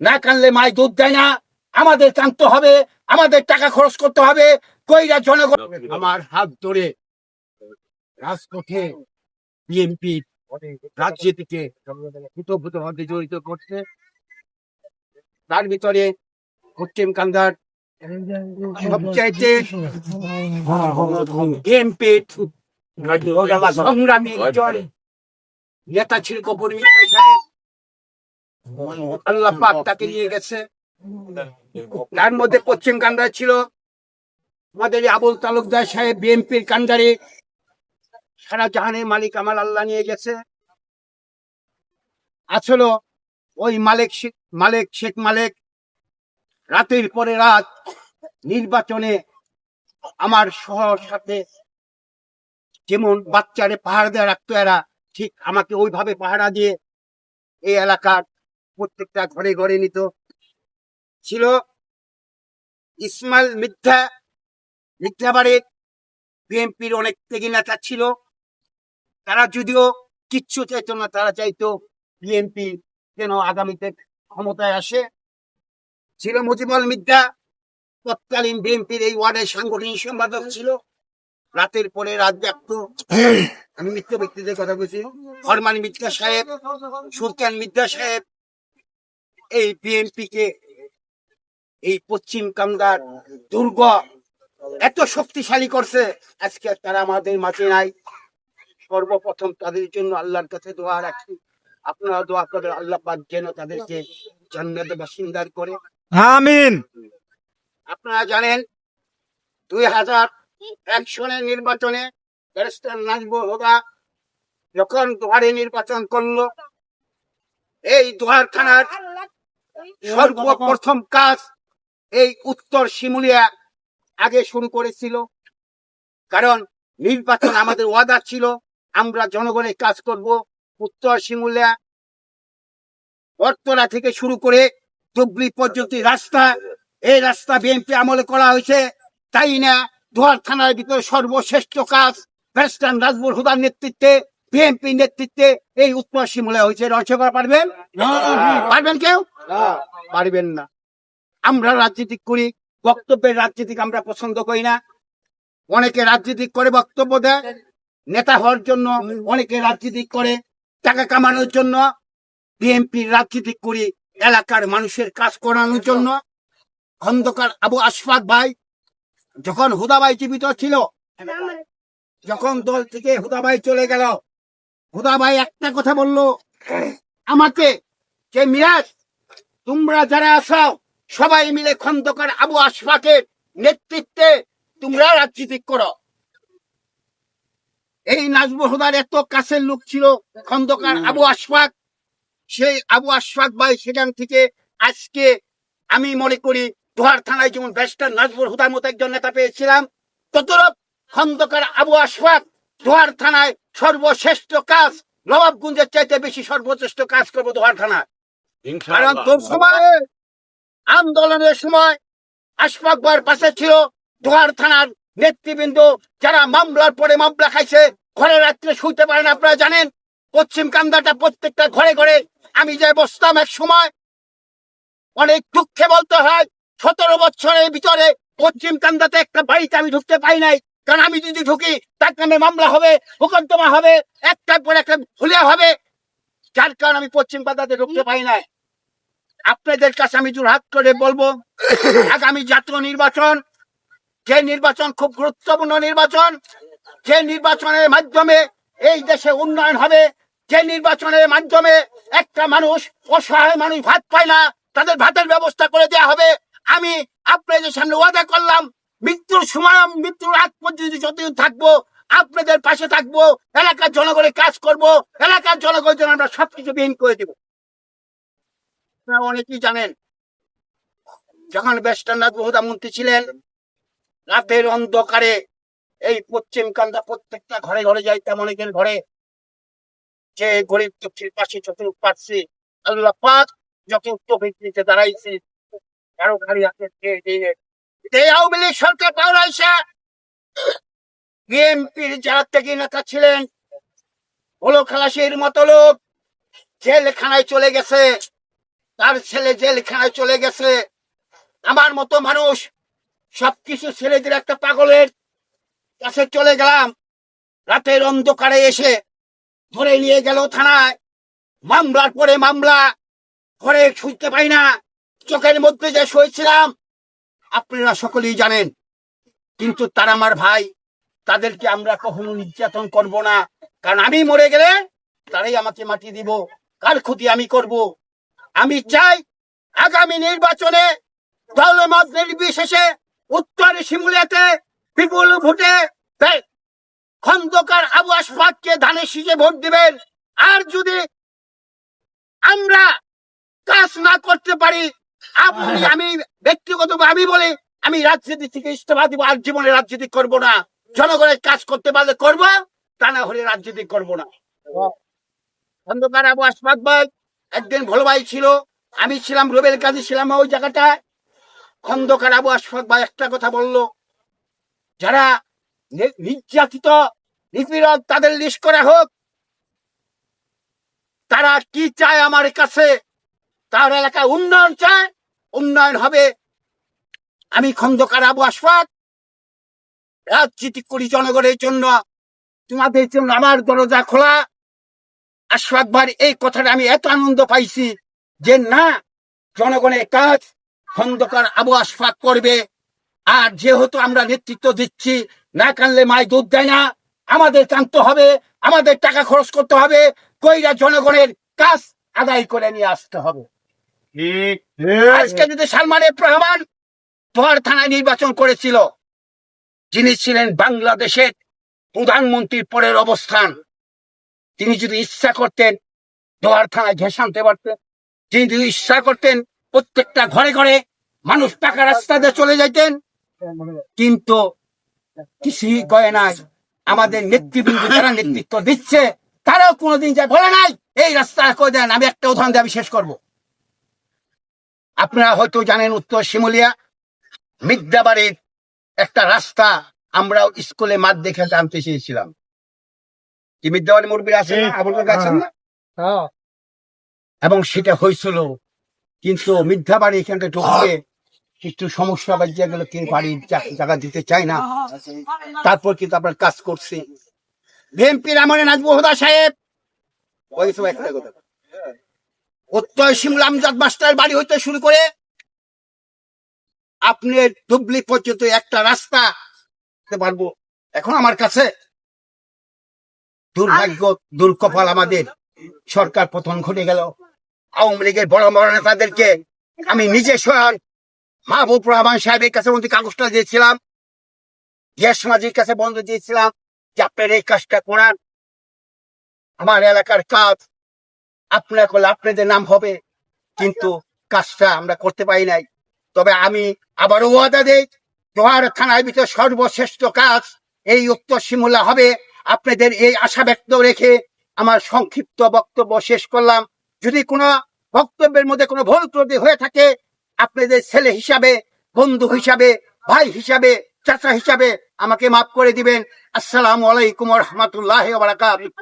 না কানলে মাই দুধ দেয় না। আমাদের কানতে হবে, আমাদের টাকা খরচ করতে হবে, কইরা জনগণ আমার হাত ধরে রাজপথে বিএনপি রাজনীতিকে মধ্যে জড়িত করছে। তার ভিতরে পশ্চিম কান্দার সবচাইতে বিএনপি সংগ্রামী নেতা ছিল কপুর মিত্র আল্লাহ পাক তাকে নিয়ে গেছে। তার মধ্যে পশ্চিম কান্দার ছিল। আমাদের আবুল তালুকদার সাহেব বিএনপির কান্দারে। সারা জাহানের মালিক আমার আল্লাহ নিয়ে গেছে। আসলে ওই মালিক শেখ মালিক শেখ মালিক রাতের পরে রাত নির্বাচনে আমার শহর সাথে যেমন বাচ্চারে পাহাড় দেওয়া রাখতো এরা ঠিক আমাকে ওইভাবে পাহারা দিয়ে এই এলাকার প্রত্যেকটা ঘরে ঘরে নিত। ছিল ইসমাইল মিথ্যা মিথ্যাবাড়ির বিএনপির অনেক ত্যাগী নেতা ছিল। তারা যদিও কিচ্ছু চাইতো না, তারা চাইতো বিএনপি যেন আগামীতে ক্ষমতায় আসে। ছিল মুজিবুল মিথ্যা। তৎকালীন বিএনপির এই ওয়ার্ডের সাংগঠনিক সম্পাদক ছিল। রাতের পরে রাত ব্যক্ত আমি মিথ্যা ব্যক্তিদের কথা বলছি। হরমান মিথ্যা সাহেব, সুলতান মিথ্যা সাহেব এই বিএনপি কে এই পশ্চিম কামদার দুর্গ এত শক্তিশালী করছে আজকে তারা আমাদের মাঝে নাই। সর্বপ্রথম তাদের জন্য আল্লাহর কাছে দোয়া রাখি। আপনারা দোয়া করবেন আল্লাহ পাক যেন তাদেরকে জান্নাতে বাসিন্দার করে। আমিন। আপনারা জানেন দুই হাজার এক সনের নির্বাচনে ব্যারিস্টার নাজবুল হোদা যখন দুয়ারে নির্বাচন করল এই দুয়ার থানার সর্বপ্রথম কাজ এই উত্তর শিমুলিয়া আগে শুরু করেছিল। কারণ নির্বাচন আমাদের ওয়াদা ছিল আমরা জনগণের কাজ করব। উত্তর শিমুলিয়া বর্তলা থেকে শুরু করে ডুবলি পর্যন্ত রাস্তা এই রাস্তা বিএনপি আমলে করা হয়েছে। তাই না দুয়ার থানার ভিতরে সর্বশ্রেষ্ঠ কাজ ব্যারিস্টার নাজবুল হুদার নেতৃত্বে বিএনপি নেতৃত্বে এই উত্তর শিমুলিয়া হয়েছে। রহস্য করা পারবেন পারবেন কেউ? পারবেন না। আমরা রাজনীতি করি, বক্তব্যের রাজনীতিক আমরা পছন্দ করি না। অনেকে রাজনীতি করে বক্তব্য দেয়, নেতা হওয়ার জন্য অনেকে রাজনীতি করে, টাকা কামানোর জন্য। বিএনপির রাজনীতি করি, এলাকার মানুষের কাজ করানোর জন্য। খন্দকার আবু আশফাক ভাই, যখন হুদাবাই জীবিত ছিল, যখন দল থেকে হুদাবাই চলে গেল, হুদাবাই একটা কথা বলল, আমাকে যে মিরাজ তোমরা যারা আছো সবাই মিলে খন্দকার আবু আশফাকের নেতৃত্বে তোমরা রাজনীতি করো। এই নাজবুল হুদার এত কাছের লোক ছিল খন্দকার আবু আশফাক। সেই আবু আশফাক ভাই সেখান থেকে আজকে আমি মনে করি দোহার থানায় যেমন ব্যারিস্টার নাজবুল হুদার মতো একজন নেতা পেয়েছিলাম ততরূপ খন্দকার আবু আশফাক দোহার থানায় সর্বশ্রেষ্ঠ কাজ নবাবগঞ্জের চাইতে বেশি সর্বশ্রেষ্ঠ কাজ করব দোহার থানায়। কারণ তোর আন্দোলনের সময় আশফাক পাশে ছিল দোহার থানার নেতৃবৃন্দ, যারা মামলার পরে মামলা খাইছে ঘরে রাত্রে শুইতে পারে না, আপনারা জানেন? পশ্চিম কান্দাটা প্রত্যেকটা ঘরে ঘরে আমি যে বসতাম এক সময়, অনেক দুঃখে বলতে হয়, সতেরো বছরের ভিতরে পশ্চিম কান্দাতে একটা বাড়িতে আমি ঢুকতে পাই নাই। কারণ আমি যদি ঢুকি, তার নামে মামলা হবে মোকদ্দমা হবে, একটার পর একটা ভুলিয়া হবে। যার কারণে আমি পশ্চিম কান্দাতে ঢুকতে পাই নাই। আপনাদের কাছে আমি জোরহাত করে বলব, আগামী জাতীয় নির্বাচন, যে নির্বাচন খুব গুরুত্বপূর্ণ নির্বাচন, যে নির্বাচনের মাধ্যমে এই দেশে উন্নয়ন হবে, যে নির্বাচনের মাধ্যমে একটা মানুষ অসহায় মানুষ ভাত পায় না, তাদের ভাতের ব্যবস্থা করে দেওয়া হবে। আমি আপনাদের সামনে ওয়াদা করলাম, মৃত্যুর সময়, মৃত্যুর আগ পর্যন্ত যতদিন থাকব, আপনাদের পাশে থাকব, এলাকার জনগণের কাজ করব, এলাকার জনগণের জন্য আমরা সবকিছু বিহীন করে দেবো। আপনারা অনেকেই জানেন যখন বেস্টারনাথ বহুদা মন্ত্রী ছিলেন। রাতের অন্ধকারে এই পশ্চিম কান্দা প্রত্যেকটা ঘরে ঘরে যাইতাম অনেকের ঘরে। যে গরিব দুঃখীর পাশে যত পারছি আল্লাহ পাক যত ভিত্তিতে দাঁড়াইছে। কারও গাড়ি হাতে এই আওয়ামী লীগ সরকার পাওয়াইছে বিএনপির যারা থেকে নেতা ছিলেন, হলো খালাসির মতো লোক, জেলখানায় চলে গেছে। তার ছেলে জেলখানায় চলে গেছে। আমার মতো মানুষ, সবকিছু ছেলেদের একটা পাগলের কাছে চলে গেলাম। রাতের অন্ধকারে এসে ধরে নিয়ে গেল থানায়। মামলার পরে মামলা, ঘরে শুইতে পাই না। চোখের মধ্যে যে শুয়েছিলাম, আপনারা সকলেই জানেন। কিন্তু তারা আমার ভাই, তাদেরকে আমরা কখনো নির্যাতন করব না। কারণ আমি মরে গেলে তারাই আমাকে মাটি দিব, কার ক্ষতি আমি করব? আমি চাই আগামী নির্বাচনে দল দলমত নির্বিশেষে উত্তর শিমুলিয়াতে বিপুল ভোটে খন্দকার আবু আশফাককে ধানের শীষে ভোট দিবেন। আর যদি আমরা কাজ না করতে পারি আপনি আমি ব্যক্তিগত আমি বলি আমি রাজনীতি থেকে ইস্তফা দিব আর জীবনে রাজনীতি করব না। জনগণের কাজ করতে পারলে করব তা না হলে রাজনীতি করব না। খন্দকার আবু আশফাক ভাই একদিন ভালো ভাই ছিল, আমি ছিলাম রুবেল কাজী, ছিলাম ওই জায়গাটায়। খন্দকার আবু আশফাক ভাই একটা কথা বলল, যারা নির্যাতিত নিপীড়ক তাদের লিস্ট করা হোক, তারা কি চায় আমার কাছে? তার এলাকায় উন্নয়ন চায়, উন্নয়ন হবে। আমি খন্দকার আবু আশফাক, রাজনীতি করি জনগণের জন্য। তোমাদের জন্য আমার দরজা খোলা। আশফাক ভাই এই কথাটা আমি এত আনন্দ পাইছি যে না, জনগণের কাজ খন্দকার আবু আশফাক করবে। আর যেহেতু আমরা নেতৃত্ব দিচ্ছি, না কানলে মায় দুধ দেয় না। আমাদের টানতে হবে, আমাদের টাকা খরচ করতে হবে, কইরা জনগণের কাজ আদায় করে নিয়ে আসতে হবে। আজকে যদি সালমানের রহমান তোহার থানায় নির্বাচন করেছিল, যিনি ছিলেন বাংলাদেশের প্রধানমন্ত্রীর পরের অবস্থান তিনি যদি ইচ্ছা করতেন, দোয়ার থানায় ঘেঁষ আনতে পারতেন তিনি যদি ইচ্ছা করতেন, প্রত্যেকটা ঘরে ঘরে মানুষ টাকা রাস্তা দিয়ে চলে যাইতেন, কিন্তু কিছুই কয় নাই। আমাদের নেতৃবৃন্দ যারা নেতৃত্ব দিচ্ছে, তারাও কোনোদিন যায় বলে নাই, এই রাস্তা করে দেন, আমি একটা উদাহরণ দিয়ে আমি শেষ করব। আপনারা হয়তো জানেন উত্তর শিমুলিয়া, মিদ্যাবাড়ির একটা রাস্তা আমরা স্কুলে মাঠ দেখে জানতে চেয়েছিলাম। মিদ্যাবাড়ি মুরব্বীর আছে না? আবুল আছেন না? এবং সেটা হয়েছিল কিন্তু মিথ্যা বাড়ি এখানটা ঢুকতে একটু সমস্যা বাজিয়ে গেল কে বাড়ির জায়গা দিতে চায় না। তারপর কিন্তু আপনার কাজ করছি। আমলে হুদা সাহেব। ওই একটা কথা। উত্তর মাস্টার বাড়ি হইতে শুরু করে আপনার দুবলি পর্যন্ত একটা রাস্তা পারব। এখন আমার কাছে দুর্ভাগ্য, দুর্কপাল আমাদের। সরকার পতন ঘটে গেল। আওয়ামী লীগের বড় বড় নেতাদেরকে আমি নিজে স্বয়ং মাহবুব রহমান সাহেবের কাছে মধ্যে কাগজটা দিয়েছিলাম। গ্যাস মাঝির কাছে বন্ধ দিয়েছিলাম যে আপনার এই কাজটা করান। আমার এলাকার কাজ আপনার করলে আপনাদের নাম হবে। কিন্তু কাজটা আমরা করতে পারি নাই। তবে আমি আবারও ওয়াদা দেই, জোয়ার থানার ভিতরে সর্বশ্রেষ্ঠ কাজ এই উত্তর শিমুলা হবে। আপনাদের এই আশা ব্যক্ত রেখে আমার সংক্ষিপ্ত বক্তব্য শেষ করলাম। যদি কোনো বক্তব্যের মধ্যে কোনো ভুল ত্রুটি হয়ে থাকে, আপনাদের ছেলে হিসাবে, বন্ধু হিসাবে, ভাই হিসাবে, চাচা হিসাবে আমাকে মাফ করে দিবেন। আসসালামু আলাইকুম রহমতুল্লাহ